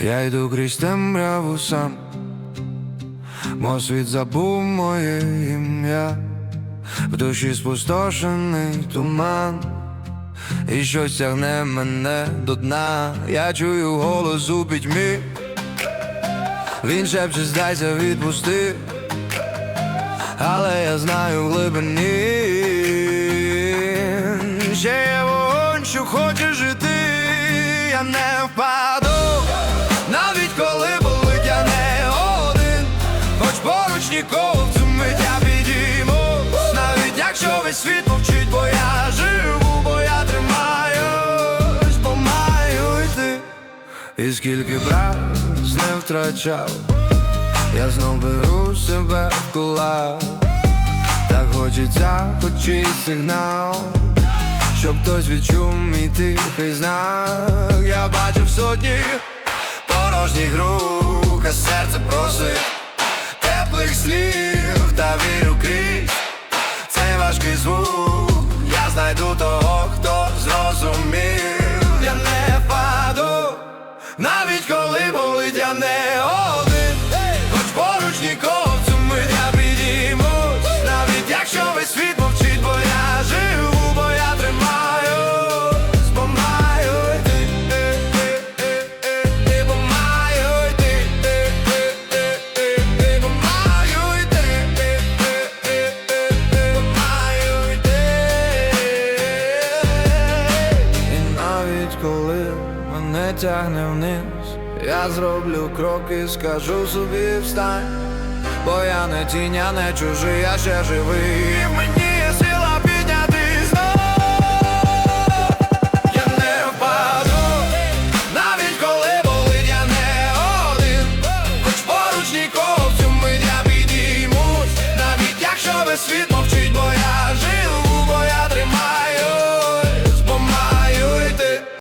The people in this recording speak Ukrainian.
Я йду крізь темряву сам, мов світ забув моє ім'я, в душі спустошений туман, і щось тягне мене до дна. Я чую голос у пітьмі, він шепче, здайся, відпусти, але я знаю в глибині, ще є вогонь, що хоче жити, я не впаду. Весь світ мовчить, бо я живу, бо я тримаюсь, бо маю йти. І скільки брат не втрачав, я знов беру себе в кулак. Так хочеться, хоч сигнал щоб хтось відчув мій тихий знак. Я бачив сотні порожніх рук, а серце просить навіть коли болить я не один. Хоч поруч нікого тягне вниз, я зроблю крок і скажу собі встань. Бо я не тінь, я не чужий, я ще живий І мені